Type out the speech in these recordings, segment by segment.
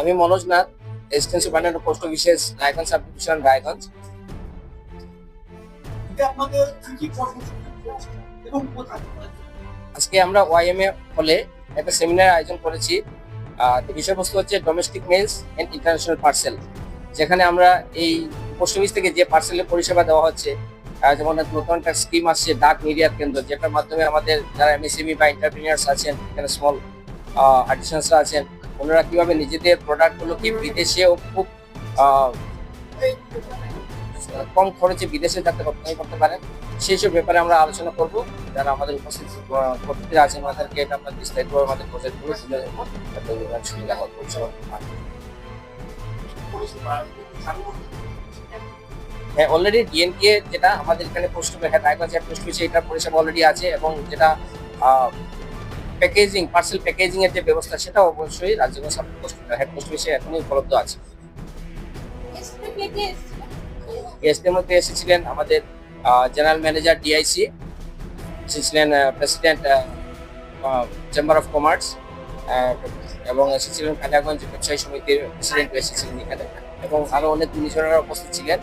আমি Manoj Nath assistant superintendent post offices Raiganj sub division Raiganj আজকে আমরা YMA হলে একটা সেমিনার আয়োজন করেছি। বিষয়বস্তু হচ্ছে domestic mails and international parcel যেখানে আমরা এই পোস্ট অফিস থেকে যে পার্সেলের পরিষেবা দেওয়া হচ্ছে যেমন নতুন একটা স্কিম আসছে ডাক নির্যাত কেন্দ্র যেটার মাধ্যমে আমাদের যারা এমএসএমই বা এন্টারপ্রিনিয়ার্স আছেন এখানে স্মল আর্টিসানসরা আছেন ওনারা কীভাবে নিজেদের প্রোডাক্টগুলোকে বিদেশেও খুব কম খরচে বিদেশে যাতে রপ্তানি করতে পারেন, সেই সব ব্যাপারে আমরা আলোচনা করব। যারা আমাদের উপস্থিত প্রতিনিধি আছেন আমাদেরকে এটা আমরা বিস্তারিতভাবে আমাদের প্রজেক্টগুলো তুলে ধরবো। যাতে সুবিধা হয় হ্যাঁ। অলরেডি ডিএনকে যেটা আমাদের এখানে পোস্ট রায়গঞ্জ পোস্ট এটা পরিষেবা অলরেডি আছে এবং যেটা প্যাকেজিং পার্সেল প্যাকেজিং এর যে ব্যবস্থা সেটা অবশ্যই রাজ্যগঞ্জ হেড পোস্ট অফিসে এখনই উপলব্ধ আছে। গেস্টের মধ্যে এসেছিলেন আমাদের জেনারেল ম্যানেজার ডিআইসি এসেছিলেন প্রেসিডেন্ট চেম্বার অফ কমার্স এবং এসেছিলেন কালিয়াগঞ্জ ব্যবসায়ী সমিতির প্রেসিডেন্ট এসেছিলেন এখানে। এবং আরও অনেক গুণীজনেরা উপস্থিত ছিলেন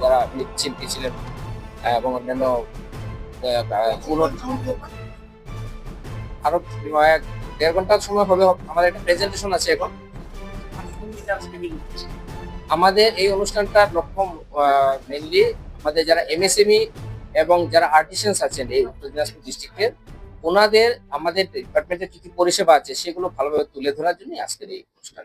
যারা শিল্পী ছিলেন এবং অন্যান্য আরও দেড় ঘণ্টার সময় হবে, আমাদের একটা প্রেজেন্টেশন আছে এখন। আমাদের এই অনুষ্ঠানটার লক্ষ্য মেনলি আমাদের যারা এমএসএমই এবং যারা আর্টিসেন্স আছেন এই উত্তর দিনাজপুর ডিস্ট্রিক্টের ওনাদের, আমাদের ডিপার্টমেন্টের কি কি পরিষেবা আছে সেগুলো ভালোভাবে তুলে ধরার জন্যই আজকের এই অনুষ্ঠান।